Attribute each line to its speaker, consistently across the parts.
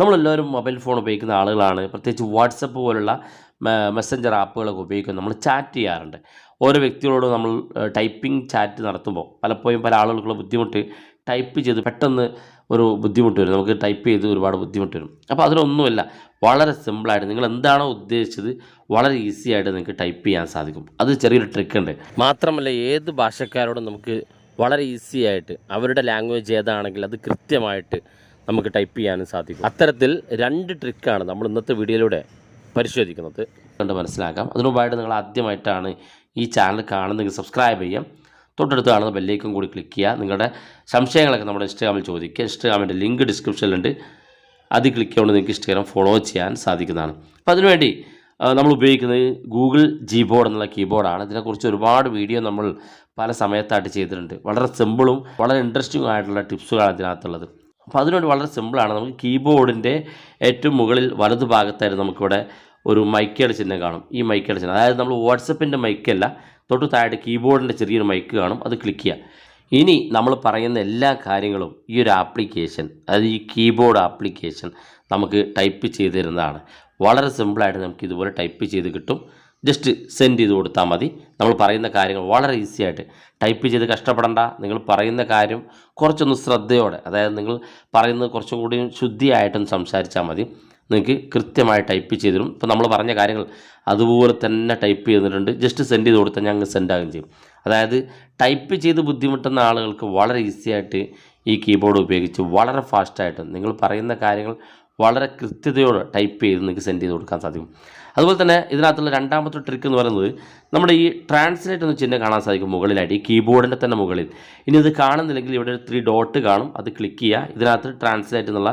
Speaker 1: നമ്മളെല്ലാവരും mobile phone ഉപയോഗിക്കുന്ന ആളുകളാണ്. പ്രത്യേകിച്ച് വാട്സപ്പ് പോലുള്ള മെസ്സഞ്ചർ ആപ്പുകളൊക്കെ ഉപയോഗിക്കുന്നു നമ്മൾ ചാറ്റ് ചെയ്യാറുണ്ട്. ഓരോ വ്യക്തികളോട് നമ്മൾ ടൈപ്പിംഗ് ചാറ്റ് നടത്തുമ്പോൾ പലപ്പോഴും പല ആളുകൾക്കുള്ള ബുദ്ധിമുട്ട് ടൈപ്പ് ചെയ്ത് പെട്ടെന്ന് ഒരു ബുദ്ധിമുട്ട് വരും. നമുക്ക് ടൈപ്പ് ചെയ്ത് ഒരുപാട് ബുദ്ധിമുട്ട് വരും. അപ്പോൾ അതിലൊന്നുമില്ല വളരെ സിമ്പിളായിട്ട് നിങ്ങൾ എന്താണോ ഉദ്ദേശിച്ചത് വളരെ ഈസി ആയിട്ട് നിങ്ങൾക്ക് ടൈപ്പ് ചെയ്യാൻ സാധിക്കും. അത് ചെറിയൊരു ട്രിക്ക് ഉണ്ട്. മാത്രമല്ല ഏത് ഭാഷക്കാരോടും നമുക്ക് വളരെ ഈസി ആയിട്ട് അവരുടെ ലാംഗ്വേജ് ഏതാണെങ്കിൽ അത് കൃത്യമായിട്ട് നമുക്ക് ടൈപ്പ് ചെയ്യാനും സാധിക്കും. അത്തരത്തിൽ രണ്ട് ട്രിക്കാണ് നമ്മൾ ഇന്നത്തെ വീഡിയോയിലൂടെ പരിശോധിക്കുന്നത്. കണ്ട് മനസ്സിലാക്കാം. അതിനു മുമ്പായിട്ട് നിങ്ങൾ ആദ്യമായിട്ടാണ് ഈ ചാനൽ കാണുന്നെങ്കിൽ സബ്സ്ക്രൈബ് ചെയ്യാം തൊട്ടടുത്ത് കാണുന്ന ബെല്ലേക്കും കൂടി ക്ലിക്ക് ചെയ്യുക. നിങ്ങളുടെ സംശയങ്ങളൊക്കെ നമ്മുടെ ഇൻസ്റ്റാഗ്രാമിൽ ചോദിക്കുക. ഇൻസ്റ്റാഗ്രാമിന്റെ ലിങ്ക് ഡിസ്ക്രിപ്ഷനിലുണ്ട് അത് ക്ലിക്ക് ചെയ്യുകൊണ്ട് നിങ്ങൾക്ക് ഇൻസ്റ്റാഗ്രാം ഫോളോ ചെയ്യാൻ സാധിക്കുന്നതാണ്. അപ്പോൾ അതിനുവേണ്ടി നമ്മൾ ഉപയോഗിക്കുന്നത് ഗൂഗിൾ ജീബോർഡ് എന്നുള്ള കീബോർഡാണ് ഇതിനെക്കുറിച്ച് ഒരുപാട് വീഡിയോ നമ്മൾ പല സമയത്തായിട്ട് ചെയ്തിട്ടുണ്ട്. വളരെ സിമ്പിളും വളരെ ഇൻട്രസ്റ്റിംഗ് ആയിട്ടുള്ള ടിപ്സുകളാണ് ഇതിനകത്തുള്ളത്. അപ്പോൾ അതിനോട് വളരെ സിമ്പിളാണ്. നമുക്ക് കീബോർഡിന്റെ ഏറ്റവും മുകളിൽ വലതു ഭാഗത്തായിട്ട് നമുക്കിവിടെ ഒരു മൈക്കയുടെ ചിഹ്നം കാണും. ഈ മൈക്കയുടെ ചിഹ്നം. അതായത് നമ്മൾ വാട്സപ്പിന്റെ മൈക്കല്ല തൊട്ട് താഴെ കീബോർഡിന്റെ ചെറിയൊരു മൈക്ക് കാണും. അത് ക്ലിക്ക് ചെയ്യുക ഇനി നമ്മൾ പറയുന്ന എല്ലാ കാര്യങ്ങളും ഈ ഒരു ആപ്ലിക്കേഷൻ അതായത് ഈ കീബോർഡ് ആപ്ലിക്കേഷൻ നമുക്ക് ടൈപ്പ് ചെയ്ത് തരുന്നതാണ്. വളരെ സിമ്പിളായിട്ട് നമുക്ക് ഇതുപോലെ ടൈപ്പ് ചെയ്ത് കിട്ടും. ജസ്റ്റ് സെൻഡ് ചെയ്ത് കൊടുത്താൽ മതി. നമ്മൾ പറയുന്ന കാര്യങ്ങൾ വളരെ ഈസി ആയിട്ട് ടൈപ്പ് ചെയ്ത് കഷ്ടപ്പെടണ്ട. നിങ്ങൾ പറയുന്ന കാര്യം കുറച്ചൊന്ന് ശ്രദ്ധയോടെ അതായത് നിങ്ങൾ പറയുന്നത് കുറച്ചും കൂടി ശുദ്ധിയായിട്ടൊന്ന് സംസാരിച്ചാൽ മതി. നിങ്ങൾക്ക് കൃത്യമായി ടൈപ്പ് ചെയ്ത് തരും ഇപ്പോൾ നമ്മൾ പറഞ്ഞ കാര്യങ്ങൾ അതുപോലെ തന്നെ ടൈപ്പ് ചെയ്തിട്ടുണ്ട്. ജസ്റ്റ് സെൻഡ് ചെയ്ത് കൊടുത്താൽ ഞങ്ങൾ സെൻഡ് ആകുകയും ചെയ്യും. അതായത് ടൈപ്പ് ചെയ്ത് ബുദ്ധിമുട്ടുന്ന ആളുകൾക്ക് വളരെ ഈസി ആയിട്ട് ഈ കീബോർഡ് ഉപയോഗിച്ച് വളരെ ഫാസ്റ്റായിട്ട് നിങ്ങൾ പറയുന്ന കാര്യങ്ങൾ വളരെ കൃത്യതയോടെ ടൈപ്പ് ചെയ്ത് നിങ്ങൾക്ക് സെൻഡ് ചെയ്ത് കൊടുക്കാൻ സാധിക്കും. അതുപോലെ തന്നെ ഇതിനകത്തുള്ള രണ്ടാമത്തെ ട്രിക്ക് എന്ന് പറയുന്നത് നമ്മുടെ ഈ ട്രാൻസ്ലേറ്റ് എന്ന ചിഹ്നം കാണാൻ സാധിക്കും മുകളിലായിട്ട്. ഈ കീബോർഡിന്റെ തന്നെ മുകളിൽ. ഇനി ഇത് കാണുന്നില്ലെങ്കിൽ ഇവിടെ ഒരു ത്രീ ഡോട്ട് കാണും. അത് ക്ലിക്ക് ചെയ്യുക. ഇതിനകത്ത് ട്രാൻസ്ലേറ്റ് എന്നുള്ള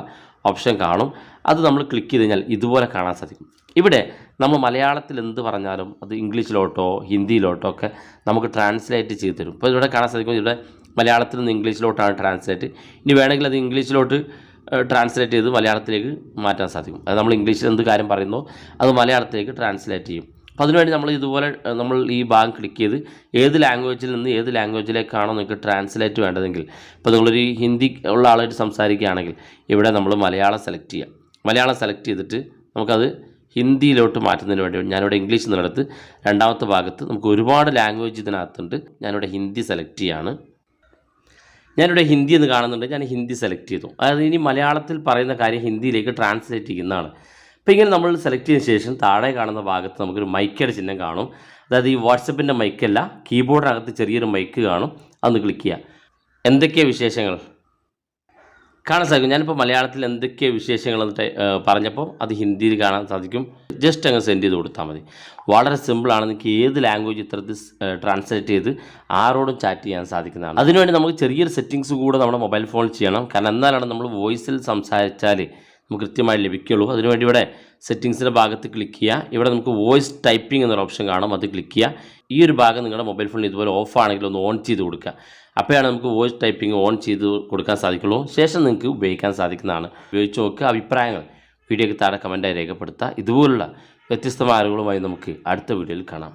Speaker 1: ഓപ്ഷൻ കാണും. അത് നമ്മൾ ക്ലിക്ക് ചെയ്ത് കഴിഞ്ഞാൽ ഇതുപോലെ കാണാൻ സാധിക്കും. ഇവിടെ നമ്മൾ മലയാളത്തിൽ എന്ത് പറഞ്ഞാലും അത് ഇംഗ്ലീഷിലോട്ടോ ഹിന്ദിയിലോട്ടോ ഒക്കെ നമുക്ക് ട്രാൻസ്ലേറ്റ് ചെയ്ത് തരും. ഇപ്പോൾ ഇവിടെ കാണാൻ സാധിക്കും. ഇവിടെ മലയാളത്തിൽ നിന്ന് ഇംഗ്ലീഷിലോട്ടാണ് ട്രാൻസ്ലേറ്റ് ഇനി വേണമെങ്കിൽ അത് ഇംഗ്ലീഷിലോട്ട് ട്രാൻസ്ലേറ്റ് ചെയ്ത് മലയാളത്തിലേക്ക് മാറ്റാൻ സാധിക്കും. അത് നമ്മൾ ഇംഗ്ലീഷിൽ എന്ത് കാര്യം പറയുന്നോ അത് മലയാളത്തിലേക്ക് ട്രാൻസ്ലേറ്റ് ചെയ്യും. അപ്പോൾ അതിനുവേണ്ടി നമ്മൾ ഇതുപോലെ നമ്മൾ ഈ ഭാഗം ക്ലിക്ക് ചെയ്ത് ഏത് ലാംഗ്വേജിൽ നിന്ന് ഏത് ലാംഗ്വേജിലേക്കാണോ നിങ്ങൾക്ക് ട്രാൻസ്ലേറ്റ് വേണ്ടതെങ്കിൽ ഇപ്പോൾ നിങ്ങളൊരു ഹിന്ദി ഉള്ള ആളായിട്ട് സംസാരിക്കുകയാണെങ്കിൽ ഇവിടെ നമ്മൾ മലയാളം സെലക്ട് ചെയ്യാം. മലയാളം സെലക്ട് ചെയ്തിട്ട് നമുക്കത് ഹിന്ദിയിലോട്ട് മാറ്റുന്നതിന് വേണ്ടി ഞാനിവിടെ ഇംഗ്ലീഷ് എന്നുള്ളത് രണ്ടാമത്തെ ഭാഗത്ത് നമുക്ക് ഒരുപാട് ലാംഗ്വേജ് ഇതിനകത്തുണ്ട്. ഞാനിവിടെ ഹിന്ദി സെലക്ട് ചെയ്യാണ്. ഞാനിവിടെ ഹിന്ദി എന്ന് കാണുന്നുണ്ട്. ഞാൻ ഹിന്ദി സെലക്ട് ചെയ്തു. അതായത് ഇനി മലയാളത്തിൽ പറയുന്ന കാര്യം ഹിന്ദിയിലേക്ക് ട്രാൻസ്ലേറ്റ് ചെയ്യുന്നതാണ്. അപ്പോൾ ഇങ്ങനെ നമ്മൾ സെലക്ട് ചെയ്തതിന് ശേഷം താഴെ കാണുന്ന ഭാഗത്ത് നമുക്കൊരു മൈക്കയുടെ ചിഹ്നം കാണും. അതായത് ഈ വാട്സപ്പിന്റെ മൈക്കല്ല കീബോർഡിനകത്ത് ചെറിയൊരു മൈക്ക് കാണും. അതൊന്ന് ക്ലിക്ക് ചെയ്യുക എന്തൊക്കെയാണ് വിശേഷങ്ങൾ? കാണാൻ സാധിക്കും. ഞാനിപ്പോൾ മലയാളത്തിൽ എന്തൊക്കെയാണ് വിശേഷങ്ങൾ പറഞ്ഞപ്പോൾ അത് ഹിന്ദിയിൽ കാണാൻ സാധിക്കും. ജസ്റ്റ് അങ്ങ് സെൻഡ് ചെയ്ത് കൊടുത്താൽ മതി. വളരെ സിമ്പിളാണ് നിങ്ങൾക്ക് ഏത് ലാംഗ്വേജ് ഇത്തരത്തിൽ ട്രാൻസ്ലേറ്റ് ചെയ്ത് ആരോടും ചാറ്റ് ചെയ്യാൻ സാധിക്കുന്നതാണ്. അതിനുവേണ്ടി നമുക്ക് ചെറിയൊരു സെറ്റിങ്സ് കൂടെ നമ്മുടെ മൊബൈൽ ഫോണിൽ ചെയ്യണം. കാരണം എന്നാലാണ് നമ്മൾ വോയിസിൽ സംസാരിച്ചാൽ നമുക്ക് കൃത്യമായി ലഭിക്കുള്ളൂ. അതിനുവേണ്ടി ഇവിടെ സെറ്റിങ്സിന്റെ ഭാഗത്ത് ക്ലിക്ക് ചെയ്യുക. ഇവിടെ നമുക്ക് വോയിസ് ടൈപ്പിംഗ് എന്നൊരു ഓപ്ഷൻ കാണും. അത് ക്ലിക്ക് ചെയ്യുക. ഈ ഒരു ഭാഗം നിങ്ങളുടെ മൊബൈൽ ഫോണിൽ ഇതുപോലെ ഓഫ് ആണെങ്കിൽ ഒന്ന് ഓൺ ചെയ്ത് കൊടുക്കുക. അപ്പോഴാണ് നമുക്ക് വോയിസ് ടൈപ്പിംഗ് ഓൺ ചെയ്ത് കൊടുക്കാൻ സാധിക്കുള്ളൂ. ശേഷം നിങ്ങൾക്ക് ഉപയോഗിക്കാൻ സാധിക്കുന്നതാണ്. ഉപയോഗിച്ച് നോക്കുക. അഭിപ്രായങ്ങൾ. വീഡിയോയ്ക്ക് താഴെ കമന്റായി രേഖപ്പെടുത്തുക. ഇതുപോലുള്ള വ്യത്യസ്തമായ അറിവുകളുമായി നമുക്ക് അടുത്ത വീഡിയോയിൽ കാണാം.